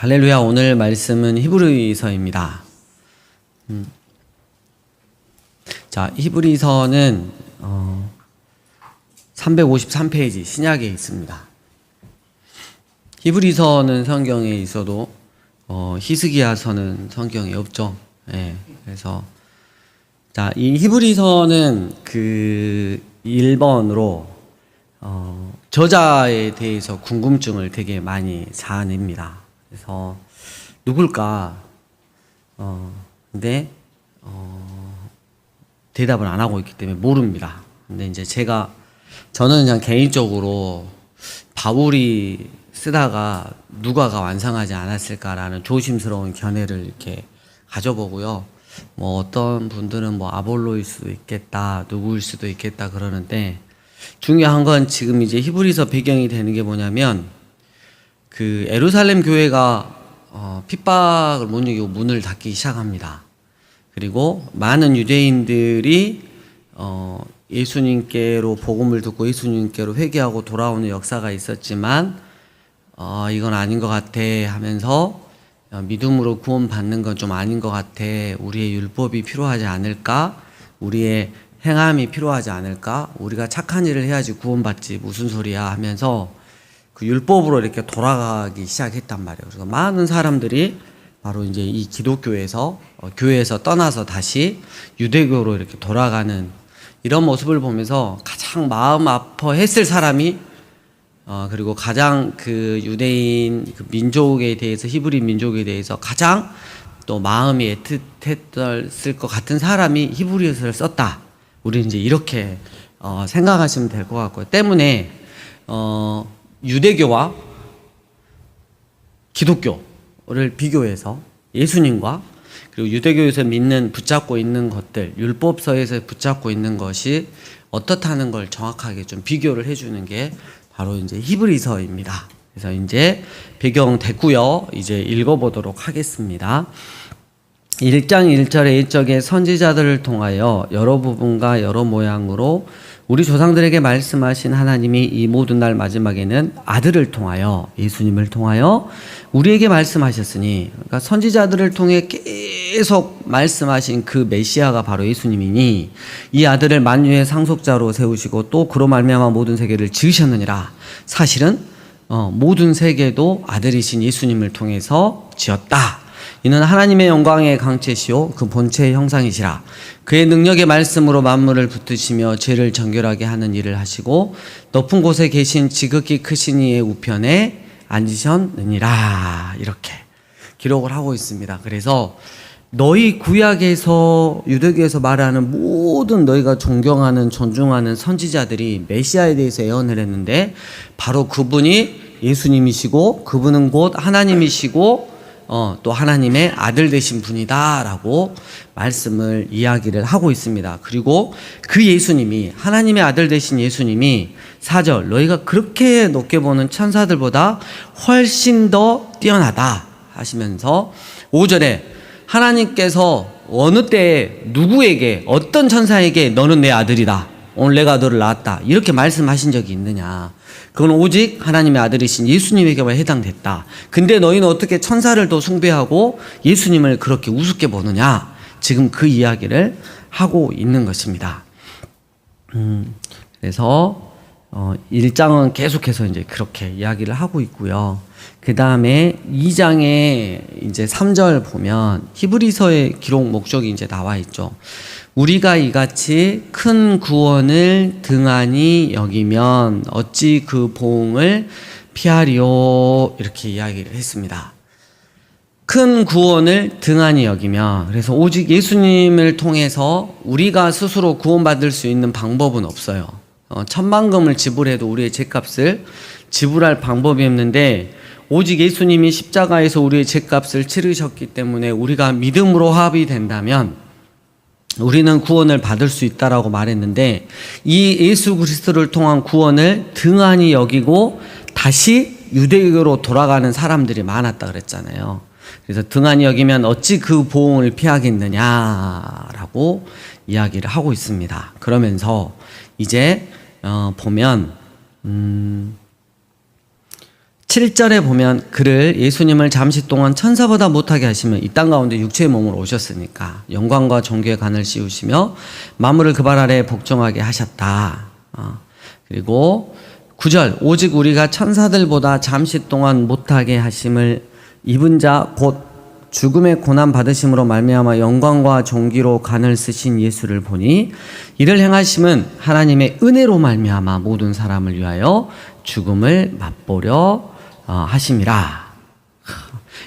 할렐루야 오늘 말씀은 히브리서입니다. 음. 자 히브리서는 어, 353페이지 신약에 있습니다. 히브리서는 성경에 있어도 어, 히스기야서는 성경에 없죠. 예, 그래서 자 이 히브리서는 그 1번으로 어, 저자에 대해서 궁금증을 되게 많이 자아냅니다. 그래서 누굴까? 어, 근데 어, 대답을 안 하고 있기 때문에 모릅니다. 근데 이제 제가 저는 그냥 개인적으로 바울이 쓰다가 누가가 완성하지 않았을까라는 조심스러운 견해를 이렇게 가져보고요. 뭐 어떤 분들은 뭐 아볼로일 수도 있겠다, 누구일 수도 있겠다 그러는데 중요한 건 지금 이제 히브리서 배경이 되는 게 뭐냐면 그 에루살렘 교회가 어, 핍박을 못 이기고 문을 닫기 시작합니다. 그리고 많은 유대인들이 어, 예수님께로 복음을 듣고 예수님께로 회개하고 돌아오는 역사가 있었지만 어, 이건 아닌 것 같아 하면서 어, 믿음으로 구원받는 건 좀 아닌 것 같아. 우리의 율법이 필요하지 않을까? 우리의 행함이 필요하지 않을까? 우리가 착한 일을 해야지 구원받지. 무슨 소리야? 하면서 그 율법으로 이렇게 돌아가기 시작했단 말이에요. 그래서 많은 사람들이 바로 이제 이 기독교에서 어, 교회에서 떠나서 다시 유대교로 이렇게 돌아가는 이런 모습을 보면서 가장 마음 아파했을 사람이 어, 그리고 가장 그 유대인 그 민족에 대해서 히브리 민족에 대해서 가장 또 마음이 애틋했을 것 같은 사람이 히브리서를 썼다. 우리 이제 이렇게 어, 생각하시면 될 것 같고요. 때문에 어, 유대교와 기독교를 비교해서 예수님과 그리고 유대교에서 믿는 붙잡고 있는 것들 율법서에서 붙잡고 있는 것이 어떻다는 걸 정확하게 좀 비교를 해주는 게 바로 이제 히브리서입니다. 그래서 이제 배경 됐고요. 이제 읽어보도록 하겠습니다. 1장 1절의 일적의 선지자들을 통하여 여러 부분과 여러 모양으로 우리 조상들에게 말씀하신 하나님이 이 모든 날 마지막에는 아들을 통하여 예수님을 통하여 우리에게 말씀하셨으니 그러니까 선지자들을 통해 계속 말씀하신 그 메시아가 바로 예수님이니 이 아들을 만유의 상속자로 세우시고 또 그로 말미암아 모든 세계를 지으셨느니라 사실은 어, 모든 세계도 아들이신 예수님을 통해서 지었다. 이는 하나님의 영광의 강체시요 그 본체의 형상이시라 그의 능력의 말씀으로 만물을 붙드시며 죄를 정결하게 하는 일을 하시고 높은 곳에 계신 지극히 크신 이의 우편에 앉으셨느니라 이렇게 기록을 하고 있습니다. 그래서 너희 구약에서 유대교에서 말하는 모든 너희가 존경하는 존중하는 선지자들이 메시아에 대해서 예언을 했는데 바로 그분이 예수님이시고 그분은 곧 하나님이시고 어, 또 하나님의 아들 되신 분이다라고 말씀을 이야기를 하고 있습니다. 그리고 그 예수님이 하나님의 아들 되신 예수님이 사절 너희가 그렇게 높게 보는 천사들보다 훨씬 더 뛰어나다 하시면서 5절에 하나님께서 어느 때에 누구에게 어떤 천사에게 너는 내 아들이다. 오늘 내가 너를 낳았다. 이렇게 말씀하신 적이 있느냐. 그건 오직 하나님의 아들이신 예수님에게만 해당됐다. 근데 너희는 어떻게 천사를 더 숭배하고 예수님을 그렇게 우습게 보느냐? 지금 그 이야기를 하고 있는 것입니다. 음, 그래서 어, 1장은 계속해서 이제 그렇게 이야기를 하고 있고요. 그 다음에 2장에 이제 3절 보면 히브리서의 기록 목적이 이제 나와 있죠. 우리가 이같이 큰 구원을 등한히 여기면 어찌 그 보응을 피하리요 이렇게 이야기를 했습니다. 큰 구원을 등한히 여기면 그래서 오직 예수님을 통해서 우리가 스스로 구원받을 수 있는 방법은 없어요. 어, 천만금을 지불해도 우리의 죄값을 지불할 방법이 없는데 오직 예수님이 십자가에서 우리의 죄값을 치르셨기 때문에 우리가 믿음으로 합이 된다면 우리는 구원을 받을 수 있다라고 말했는데 이 예수 그리스도를 통한 구원을 등한히 여기고 다시 유대교로 돌아가는 사람들이 많았다 그랬잖아요. 그래서 등한히 여기면 어찌 그 보응을 피하겠느냐라고 이야기를 하고 있습니다. 그러면서 이제 어 보면 음 7절에 보면 그를 예수님을 잠시 동안 천사보다 못하게 하시면 이땅 가운데 육체의 몸으로 오셨으니까 영광과 존귀의 간을 씌우시며 만물을 그 발 아래 복종하게 하셨다. 어. 그리고 9절 오직 우리가 천사들보다 잠시 동안 못하게 하심을 입은 자 곧 죽음의 고난 받으심으로 말미암아 영광과 존귀로 간을 쓰신 예수를 보니 이를 행하심은 하나님의 은혜로 말미암아 모든 사람을 위하여 죽음을 맛보려 어, 하심이라.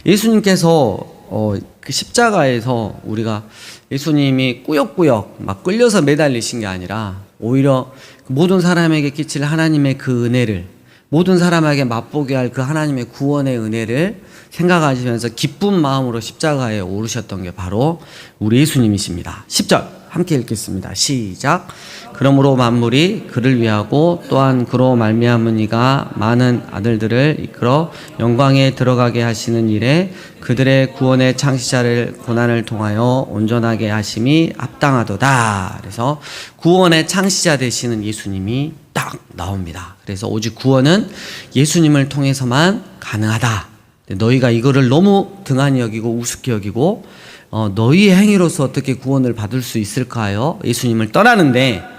예수님께서 어, 그 십자가에서 우리가 예수님이 꾸역꾸역 막 끌려서 매달리신 게 아니라 오히려 모든 사람에게 끼칠 하나님의 그 은혜를 모든 사람에게 맛보게 할 그 하나님의 구원의 은혜를 생각하시면서 기쁜 마음으로 십자가에 오르셨던 게 바로 우리 예수님이십니다. 10절 함께 읽겠습니다. 시작. 그러므로 만물이 그를 위하고 또한 그로 말미암은 이가 많은 아들들을 이끌어 영광에 들어가게 하시는 일에 그들의 구원의 창시자를 고난을 통하여 온전하게 하심이 합당하도다. 그래서 구원의 창시자 되시는 예수님이 딱 나옵니다. 그래서 오직 구원은 예수님을 통해서만 가능하다. 너희가 이거를 너무 등한히 여기고 우습게 여기고 어, 너희의 행위로서 어떻게 구원을 받을 수 있을까요? 예수님을 떠나는데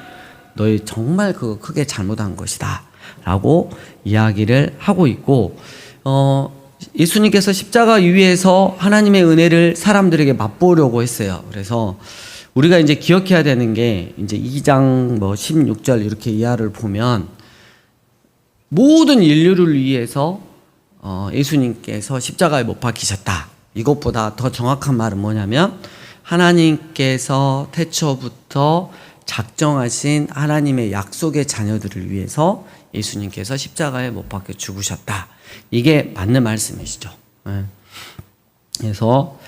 너희 정말 그거 크게 잘못한 것이다. 라고 이야기를 하고 있고, 어, 예수님께서 십자가 위에서 하나님의 은혜를 사람들에게 맛보려고 했어요. 그래서 우리가 이제 기억해야 되는 게 이제 2장 뭐 16절 이렇게 이하를 보면 모든 인류를 위해서 어, 예수님께서 십자가에 못 박히셨다. 이것보다 더 정확한 말은 뭐냐면 하나님께서 태초부터 작정하신 하나님의 약속의 자녀들을 위해서 예수님께서 십자가에 못 박혀 죽으셨다. 이게 맞는 말씀이시죠. 예. 그래서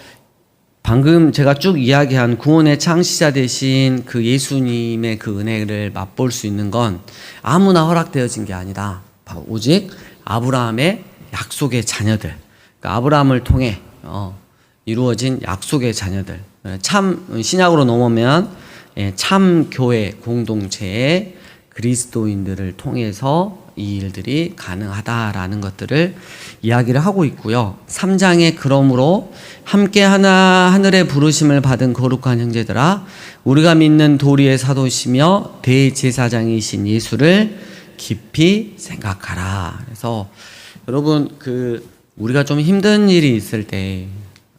방금 제가 쭉 이야기한 구원의 창시자 되신 그 예수님의 그 은혜를 맛볼 수 있는 건 아무나 허락되어진 게 아니다. 오직 아브라함의 약속의 자녀들. 그러니까 아브라함을 통해 어, 이루어진 약속의 자녀들. 참 신약으로 예, 참 교회 공동체의 그리스도인들을 통해서 이 일들이 가능하다라는 것들을 이야기를 하고 있고요. 3장에 그러므로 함께 하나 하늘의 부르심을 받은 거룩한 형제들아 우리가 믿는 도리의 사도시며 대제사장이신 예수를 깊이 생각하라. 그래서 여러분 그 우리가 좀 힘든 일이 있을 때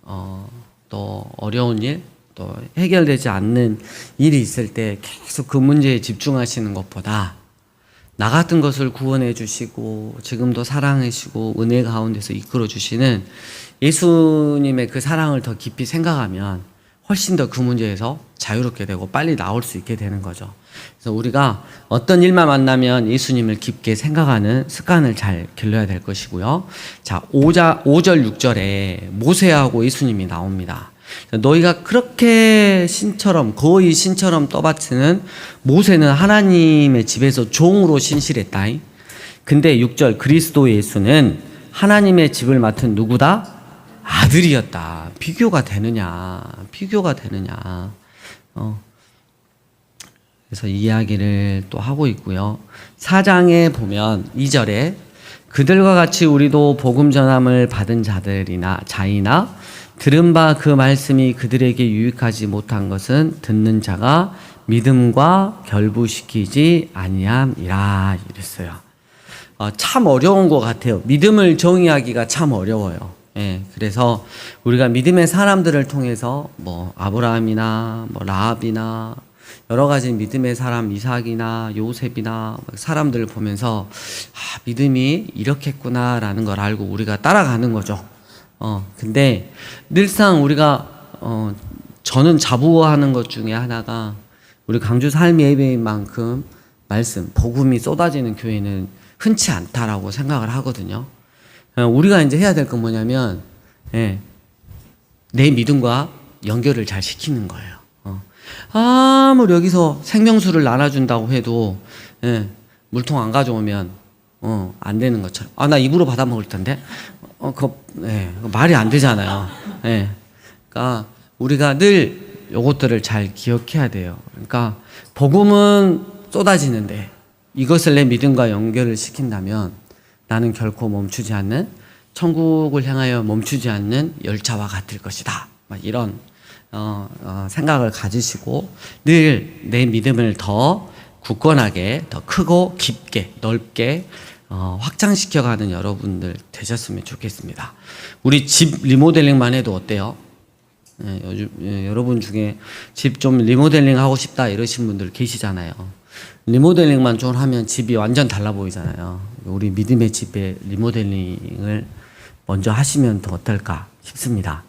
어, 또 어려운 일, 또 해결되지 않는 일이 있을 때 계속 그 문제에 집중하시는 것보다 나 같은 것을 구원해 주시고 지금도 사랑해 주시고 은혜 가운데서 이끌어 주시는 예수님의 그 사랑을 더 깊이 생각하면 훨씬 더 그 문제에서 자유롭게 되고 빨리 나올 수 있게 되는 거죠. 그래서 우리가 어떤 일만 만나면 예수님을 깊게 생각하는 습관을 잘 길러야 될 것이고요. 자, 5자, 5절, 6절에 모세하고 예수님이 나옵니다. 너희가 그렇게 신처럼, 거의 신처럼 떠받치는 모세는 하나님의 집에서 종으로 신실했다. 근데 6절, 그리스도 예수는 하나님의 집을 맡은 누구다? 아들이었다. 비교가 되느냐? 비교가 되느냐? 어. 그래서 이야기를 또 하고 있고요. 사장에 보면 2절에 그들과 같이 우리도 복음 전함을 받은 자들이나 자이나 들은 바 그 말씀이 그들에게 유익하지 못한 것은 듣는 자가 믿음과 결부시키지 아니함이라 이랬어요. 어, 참 어려운 것 같아요. 믿음을 정의하기가 참 어려워요. 예, 그래서 우리가 믿음의 사람들을 통해서 뭐 아브라함이나 뭐 라합이나 여러 가지 믿음의 사람 이삭이나 요셉이나 사람들을 보면서 아, 믿음이 이렇겠구나라는 걸 알고 우리가 따라가는 거죠. 어, 근데 늘상 우리가 어, 저는 자부하는 것 중에 하나가 우리 강주 삶 예배인 만큼 말씀, 복음이 쏟아지는 교회는 흔치 않다라고 생각을 하거든요. 어, 우리가 이제 해야 될 건 뭐냐면, 예, 내 믿음과 연결을 잘 시키는 거예요. 어. 아무리 여기서 생명수를 나눠준다고 해도, 예, 물통 안 가져오면, 어, 안 되는 것처럼. 아, 나 입으로 받아 먹을 텐데? 어, 그, 예, 말이 안 되잖아요. 예. 그러니까 우리가 늘 요것들을 잘 기억해야 돼요. 그러니까 복음은 쏟아지는데 이것을 내 믿음과 연결을 시킨다면 나는 결코 멈추지 않는 천국을 향하여 멈추지 않는 열차와 같을 것이다. 막 이런 어, 어, 생각을 가지시고 늘 내 믿음을 더 굳건하게, 더 크고 깊게, 넓게 어, 확장시켜가는 여러분들 되셨으면 좋겠습니다. 우리 집 리모델링만 해도 어때요? 예, 요즘 예, 여러분 중에 집 좀 리모델링 하고 싶다 이러신 분들 계시잖아요. 리모델링만 좀 하면 집이 완전 달라 보이잖아요. 우리 믿음의 집에 리모델링을 먼저 하시면 더 어떨까 싶습니다.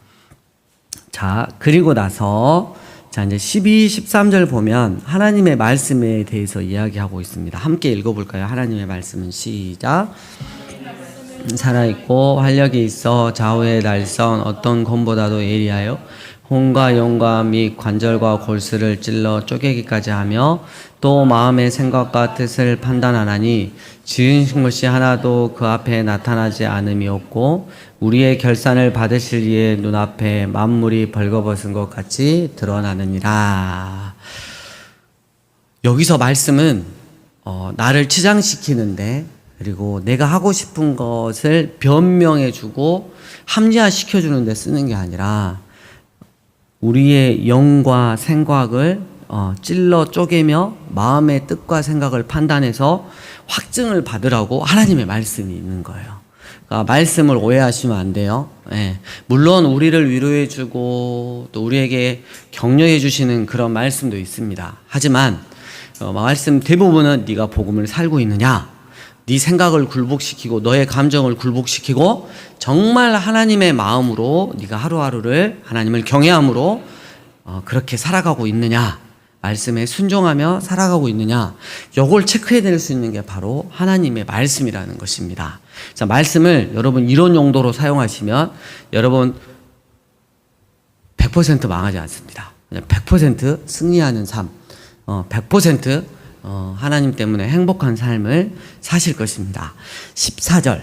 자, 그리고 나서 자, 이제 12, 13절 보면 하나님의 말씀에 대해서 이야기하고 있습니다. 함께 읽어 볼까요? 하나님의 말씀은 시작. 살아있고 활력이 있어 좌우의 날선 어떤 곰보다도 예리하여 혼과 영과 및 관절과 골수를 찔러 쪼개기까지 하며 또 마음의 생각과 뜻을 판단하나니 지으신 것이 하나도 그 앞에 나타나지 않음이 없고 우리의 결산을 받으실 이의 눈앞에 만물이 벌거벗은 것 같이 드러나느니라. 여기서 말씀은 어, 나를 치장시키는데 그리고 내가 하고 싶은 것을 변명해주고 합리화시켜주는데 쓰는 게 아니라 우리의 영과 생각을 어, 찔러 쪼개며 마음의 뜻과 생각을 판단해서 확증을 받으라고 하나님의 말씀이 있는 거예요. 그러니까 말씀을 오해하시면 안 돼요. 예. 물론 우리를 위로해주고 또 우리에게 격려해주시는 그런 말씀도 있습니다. 하지만 어, 말씀 대부분은 네가 복음을 살고 있느냐, 네 생각을 굴복시키고 너의 감정을 굴복시키고 정말 하나님의 마음으로 네가 하루하루를 하나님을 경외함으로 어, 그렇게 살아가고 있느냐 말씀에 순종하며 살아가고 있느냐 요걸 체크해 낼 수 있는 게 바로 하나님의 말씀이라는 것입니다. 자 말씀을 여러분 이런 용도로 사용하시면 여러분 100% 망하지 않습니다. 100% 승리하는 삶, 어, 100% 어, 하나님 때문에 행복한 삶을 사실 것입니다. 14절.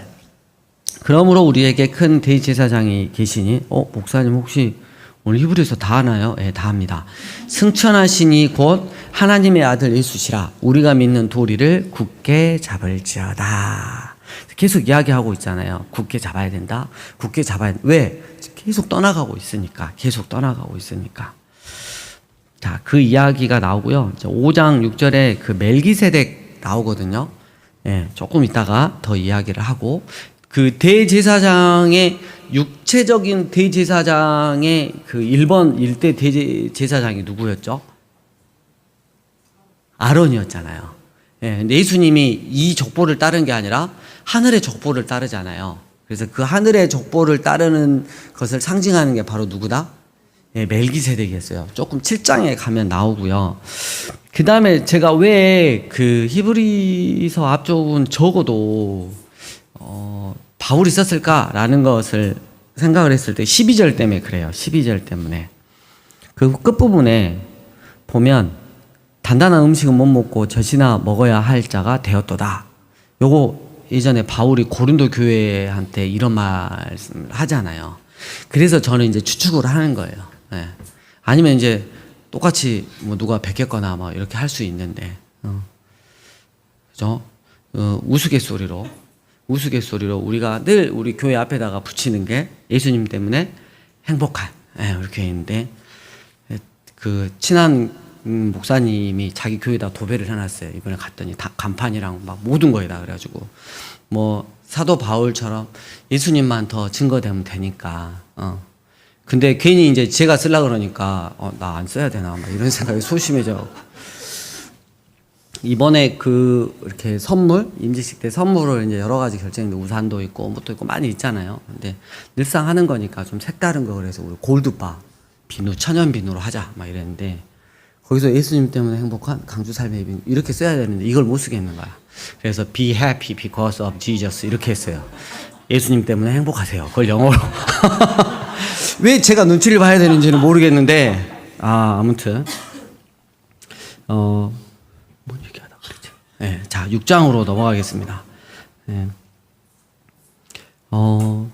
그러므로 우리에게 큰 대제사장이 계시니, 어, 목사님 혹시 오늘 히브리서 다 하나요? 예, 다 합니다. 승천하시니 곧 하나님의 아들 예수시라. 우리가 믿는 도리를 굳게 잡을지어다. 계속 이야기하고 있잖아요. 굳게 잡아야 된다. 굳게 잡아야. 왜? 계속 떠나가고 있으니까. 계속 떠나가고 있으니까. 자, 그 이야기가 나오고요. 5장 6절에 그 멜기세덱 나오거든요. 예, 조금 있다가 더 이야기를 하고 그 대제사장의 육체적인 대제사장의 그 1번 일대 대제사장이 누구였죠? 아론이었잖아요. 예, 예수님이 이 족보를 따른 게 아니라 하늘의 족보를 따르잖아요. 그래서 그 하늘의 족보를 따르는 것을 상징하는 게 바로 누구다? 예, 멜기세덱이었어요. 조금 7장에 가면 나오고요. 그 다음에 제가 왜 그 히브리서 앞쪽은 적어도 어, 바울이 썼을까라는 것을 생각을 했을 때 12절 때문에 그래요. 12절 때문에. 그 끝부분에 보면 단단한 음식은 못 먹고 젖이나 먹어야 할 자가 되었도다. 요거 예전에 바울이 고린도 교회한테 이런 말씀을 하잖아요. 그래서 저는 이제 추측을 하는 거예요. 예. 아니면 이제 똑같이 뭐 누가 베꼈거나 뭐 이렇게 할 수 있는데, 어. 그죠? 어, 우스갯소리로, 우스갯소리로 우리가 늘 우리 교회 앞에다가 붙이는 게 예수님 때문에 행복한, 예, 이렇게 있는데, 예, 그, 친한 음, 목사님이 자기 교회에다 도배를 해놨어요. 이번에 갔더니 다 간판이랑 막 모든 거에다 그래가지고, 뭐, 사도 바울처럼 예수님만 더 증거되면 되니까, 어. 근데 괜히 이제 제가 쓰려 그러니까 어, 나 안 써야 되나 막 이런 생각이 소심해져. 이번에 그 이렇게 선물 임직식 때 선물을 이제 여러 가지 결정인데 우산도 있고 뭐도 있고 많이 있잖아요. 근데 늘상 하는 거니까 좀 색다른 거 그래서 우리 골드바 비누 천연 비누로 하자 막 이랬는데 거기서 예수님 때문에 행복한 강주 삶의 비누 이렇게 써야 되는데 이걸 못 쓰겠는 거야. 그래서 be happy because of Jesus 이렇게 했어요. 예수님 때문에 행복하세요. 그걸 영어로. 왜 제가 눈치를 봐야 되는지는 모르겠는데, 아, 아무튼, 어, 뭔 얘기하다 그랬지? 네, 자, 6장으로 넘어가겠습니다. 네. 어,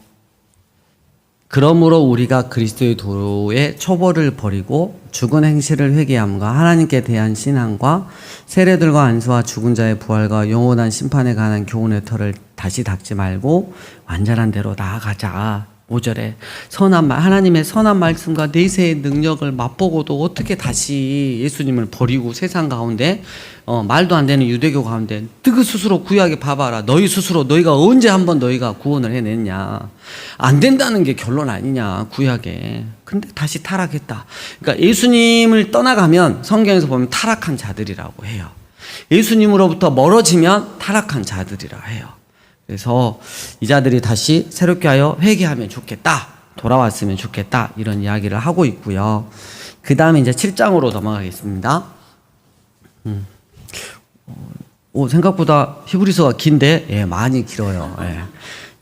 그러므로 우리가 그리스도의 도로의 초보를 버리고 죽은 행실을 회개함과 하나님께 대한 신앙과 세례들과 안수와 죽은 자의 부활과 영원한 심판에 관한 교훈의 털을 다시 닦지 말고 완전한 대로 나아가자. 5절에 선한 말 하나님의 선한 말씀과 내세의 능력을 맛보고도 어떻게 다시 예수님을 버리고 세상 가운데 어, 말도 안 되는 유대교 가운데 너희 스스로 구약에 봐봐라. 너희 스스로 너희가 언제 한번 너희가 구원을 해냈냐? 안 된다는 게 결론 아니냐 구약에. 근데 다시 타락했다. 그러니까 예수님을 떠나가면 성경에서 보면 타락한 자들이라고 해요. 예수님으로부터 멀어지면 타락한 자들이라 해요 그래서 이 자들이 다시 새롭게 하여 회개하면 좋겠다. 돌아왔으면 좋겠다. 이런 이야기를 하고 있고요. 그 다음에 이제 7장으로 넘어가겠습니다. 음. 오, 생각보다 히브리서가 긴데, 예, 많이 길어요. 예.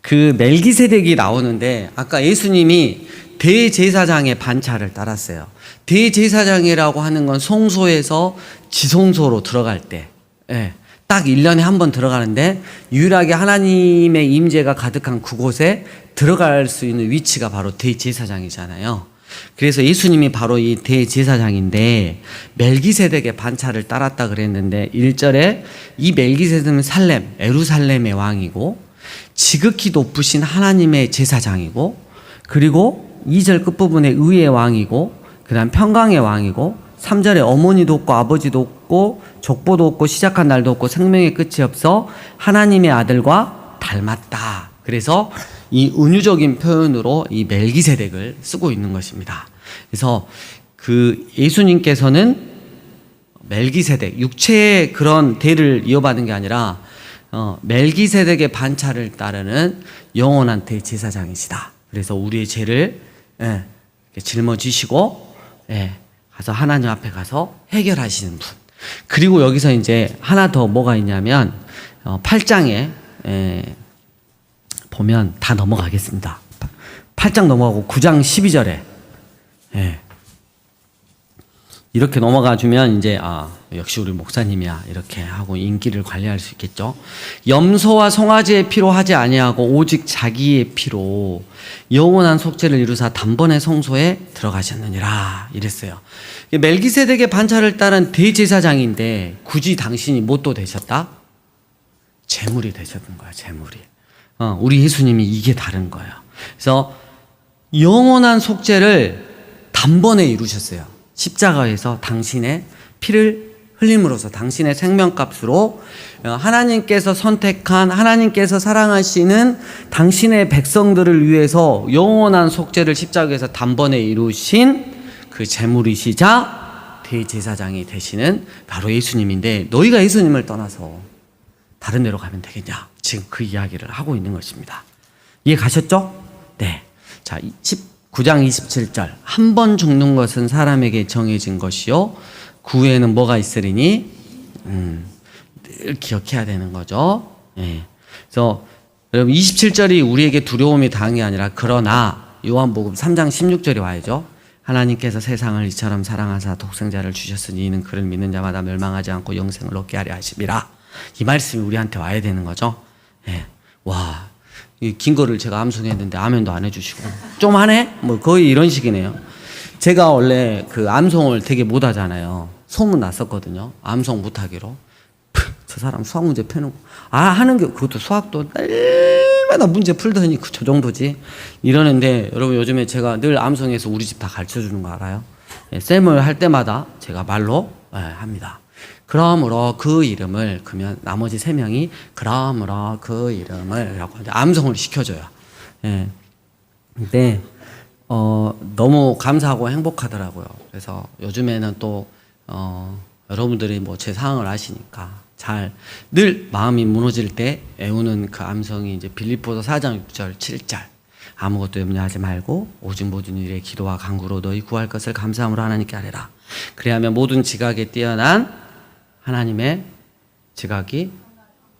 그 멜기세덱이 나오는데, 아까 예수님이 대제사장의 반차를 따랐어요. 대제사장이라고 하는 건 성소에서 지성소로 들어갈 때, 예. 딱 1년에 한 번 들어가는데 유일하게 하나님의 임재가 가득한 그곳에 들어갈 수 있는 위치가 바로 대제사장이잖아요. 그래서 예수님이 바로 이 대제사장인데 멜기세덱의 반차를 따랐다 그랬는데 1절에 이 멜기세덱은 살렘, 에루살렘의 왕이고 지극히 높으신 하나님의 제사장이고 그리고 2절 끝부분에 의의 왕이고 그다음 평강의 왕이고 3절에 어머니도 없고 아버지도 없고 족보도 없고 시작한 날도 없고 생명의 끝이 없어 하나님의 아들과 닮았다. 그래서 이 은유적인 표현으로 이 멜기세덱을 쓰고 있는 것입니다. 그래서 그 예수님께서는 멜기세덱 육체의 그런 대를 이어받은 게 아니라 어, 멜기세덱의 반차를 따르는 영원한 대제사장이시다. 그래서 우리의 죄를 예, 짊어지시고 예, 가서 하나님 앞에 가서 해결하시는 분. 그리고 여기서 이제 하나 더 뭐가 있냐면 어, 8장에 에, 보면 다 넘어가겠습니다. 8장 넘어가고 9장 12절에 예. 이렇게 넘어가 주면 이제 아 역시 우리 목사님이야 이렇게 하고 인기를 관리할 수 있겠죠. 염소와 송아지의 피로 하지 아니하고 오직 자기의 피로 영원한 속죄를 이루사 단번에 성소에 들어가셨느니라 이랬어요. 멜기세덱의 반차를 따른 대제사장인데 굳이 당신이 뭣도 되셨다? 재물이 되셨던 거야 재물이. 어, 우리 예수님이 이게 다른 거예요. 그래서 영원한 속죄를 단번에 이루셨어요. 십자가에서 당신의 피를 흘림으로써 당신의 생명값으로 하나님께서 선택한 하나님께서 사랑하시는 당신의 백성들을 위해서 영원한 속죄를 십자가에서 단번에 이루신 그 제물이시자 대제사장이 되시는 바로 예수님인데 너희가 예수님을 떠나서 다른 데로 가면 되겠냐? 지금 그 이야기를 하고 있는 것입니다. 이해 가셨죠? 네. 자, 19장 27절. 한 번 죽는 것은 사람에게 정해진 것이요. 그 후에는 뭐가 있으리니? 음, 늘 기억해야 되는 거죠. 예. 그래서 여러분 27절이 우리에게 두려움이 게 아니라 그러나 요한복음 3장 16절이 와야죠. 하나님께서 세상을 이처럼 사랑하사 독생자를 주셨으니 이는 그를 믿는 자마다 멸망하지 않고 영생을 얻게 하려 하심이라. 이 말씀이 우리한테 와야 되는 거죠. 예. 와, 이긴 거를 제가 암송했는데 아멘도 안 해주시고 좀 하네? 뭐 거의 이런 식이네요. 제가 원래 그 암송을 되게 못하잖아요. 소문 났었거든요. 암송 못하기로. 저 사람 수학 문제 펴놓고 아 하는 게 그것도 수학도 날마다 문제 풀더니 그 저 정도지 이러는데 여러분 요즘에 제가 늘 암송해서 우리 집 다 가르쳐 주는 거 알아요? 예, 쌤을 할 때마다 제가 말로 예, 합니다. 그러므로 그 이름을 그러면 나머지 세 명이 그러므로 그 이름을라고 암송을 시켜줘요. 예. 근데 어, 너무 감사하고 행복하더라고요. 그래서 요즘에는 또 어, 여러분들이 뭐 제 상황을 아시니까 잘 늘 마음이 무너질 때 애우는 그 암성이 이제 빌립보서 4장 6절 7절 아무것도 염려하지 말고 오직 모든 일에 기도와 간구로 너희 구할 것을 감사함으로 하나님께 아뢰라. 그래야면 모든 지각에 뛰어난 하나님의 지각이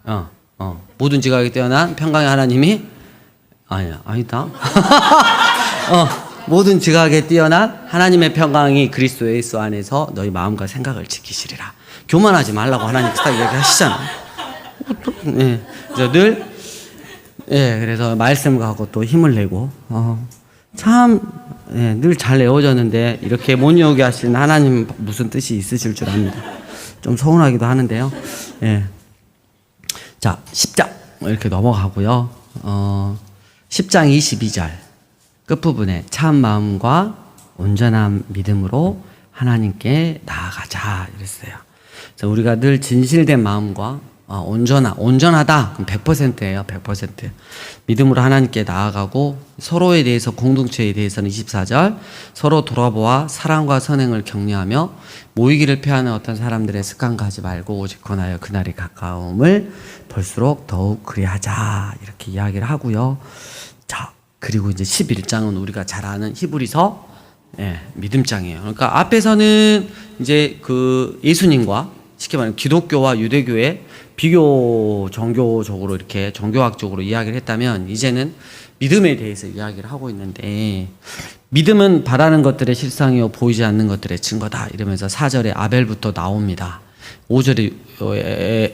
어, 어, 모든 지각에 뛰어난 평강의 하나님이 아니야, 아니다. 어, 모든 지각에 뛰어난 하나님의 평강이 그리스도 예수 안에서 너희 마음과 생각을 지키시리라. 교만하지 말라고 하나님 딱 얘기하시잖아. 예, 그래서 늘, 예, 그래서 말씀과 하고 또 힘을 내고, 어, 참, 예, 늘잘 내어졌는데, 이렇게 못 이오게 하신 하나님 무슨 뜻이 있으실 줄 압니다. 좀 서운하기도 하는데요. 예. 자, 10장. 이렇게 넘어가고요. 어, 10장 22절 끝부분에 참 마음과 온전한 믿음으로 하나님께 나아가자 이랬어요. 우리가 늘 진실된 마음과 어, 온전하, 온전하다. 그럼 100%예요. 100%. 믿음으로 하나님께 나아가고 서로에 대해서 공동체에 대해서는 24절 서로 돌아보아 사랑과 선행을 격려하며 모이기를 피하는 어떤 사람들의 습관 가지 말고 오직 권하여 그날의 가까움을 볼수록 더욱 그리하자. 이렇게 이야기를 하고요. 자, 그리고 이제 11장은 우리가 잘 아는 히브리서 예, 믿음장이에요. 그러니까 앞에서는 이제 그 예수님과 쉽게 말하면 기독교와 유대교의 비교 종교적으로 이렇게 종교학적으로 이야기를 했다면 이제는 믿음에 대해서 이야기를 하고 있는데 믿음은 바라는 것들의 실상이요 보이지 않는 것들의 증거다 이러면서 4절에 아벨부터 나옵니다. 5절에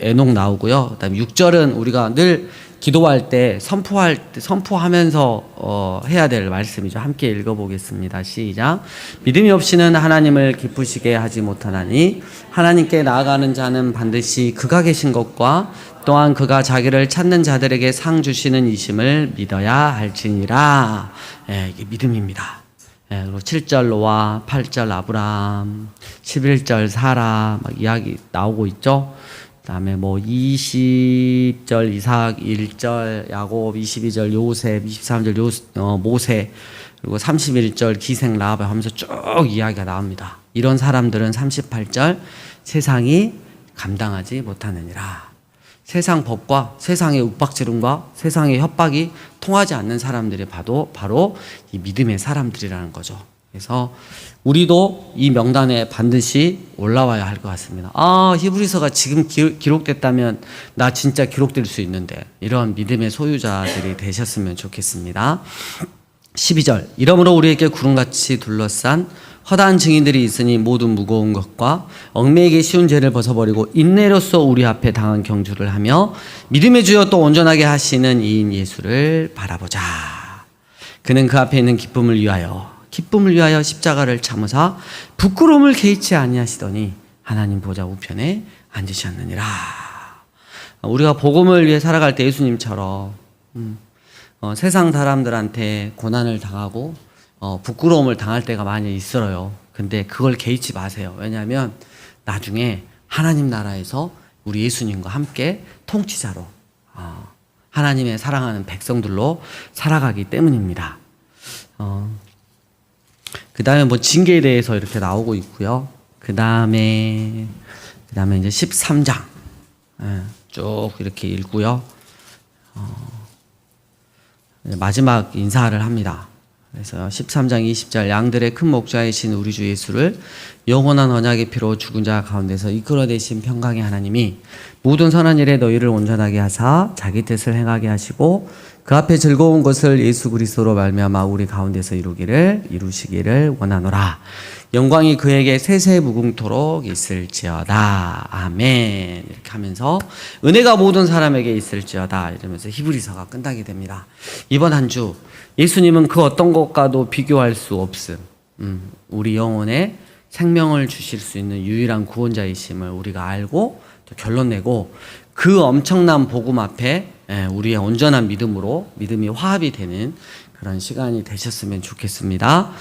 에녹 나오고요. 그다음에 6절은 우리가 늘 기도할 때 선포할 때 선포하면서 어, 해야 될 말씀이죠. 함께 읽어보겠습니다. 시작. 믿음이 없이는 하나님을 기쁘시게 하지 못하나니 하나님께 나아가는 자는 반드시 그가 계신 것과 또한 그가 자기를 찾는 자들에게 상 주시는 이심을 믿어야 할지니라. 예, 이게 믿음입니다. 예, 그리고 7절 노아, 8절 아브람, 11절 사라 막 이야기 나오고 있죠. 그다음에 뭐 20절 이삭, 1절 야곱, 22절 요셉, 23절 요 어, 모세 그리고 31절 기생 라합 하면서 쭉 이야기가 나옵니다. 이런 사람들은 38절 세상이 감당하지 못하느니라. 세상 법과 세상의 윽박지름과 세상의 협박이 통하지 않는 사람들이 봐도 바로 이 믿음의 사람들이라는 거죠. 그래서 우리도 이 명단에 반드시 올라와야 할 것 같습니다. 아, 히브리서가 지금 기, 기록됐다면 나 진짜 기록될 수 있는데 이런 믿음의 소유자들이 되셨으면 좋겠습니다. 12절 이러므로 우리에게 구름같이 둘러싼 허다한 증인들이 있으니 모든 무거운 것과 얽매이기 쉬운 죄를 벗어버리고 인내로서 우리 앞에 당한 경주를 하며 믿음의 주여 또 온전하게 하시는 이인 예수를 바라보자. 그는 그 앞에 있는 기쁨을 위하여 기쁨을 위하여 십자가를 참으사 부끄러움을 개의치 아니하시더니 하나님 보좌 우편에 앉으셨느니라. 우리가 복음을 위해 살아갈 때 예수님처럼 음, 어, 세상 사람들한테 고난을 당하고 어, 부끄러움을 당할 때가 많이 있어요. 근데 그걸 개의치 마세요. 왜냐하면 나중에 하나님 나라에서 우리 예수님과 함께 통치자로 어, 하나님의 사랑하는 백성들로 살아가기 때문입니다. 어, 그 다음에 뭐 징계에 대해서 이렇게 나오고 있고요. 그 다음에 그 다음에 이제 13장 예, 쭉 이렇게 읽고요. 마지막 인사를 합니다. 그래서 13장 20절 양들의 큰 목자이신 우리 주 예수를 영원한 언약의 피로 죽은 자 가운데서 이끌어내신 평강의 하나님이 모든 선한 일에 너희를 온전하게 하사 자기 뜻을 행하게 하시고 그 앞에 즐거운 것을 예수 그리스도로 말미암아 우리 가운데서 이루기를 이루시기를 원하노라. 영광이 그에게 세세 무궁토록 있을지어다. 아멘. 이렇게 하면서 은혜가 모든 사람에게 있을지어다. 이러면서 히브리서가 끝나게 됩니다. 이번 한 주 예수님은 그 어떤 것과도 비교할 수 없음. 음, 우리 영혼에 생명을 주실 수 있는 유일한 구원자이심을 우리가 알고 또 결론 내고 그 엄청난 복음 앞에 예, 우리의 온전한 믿음으로 믿음이 화합이 되는 그런 시간이 되셨으면 좋겠습니다.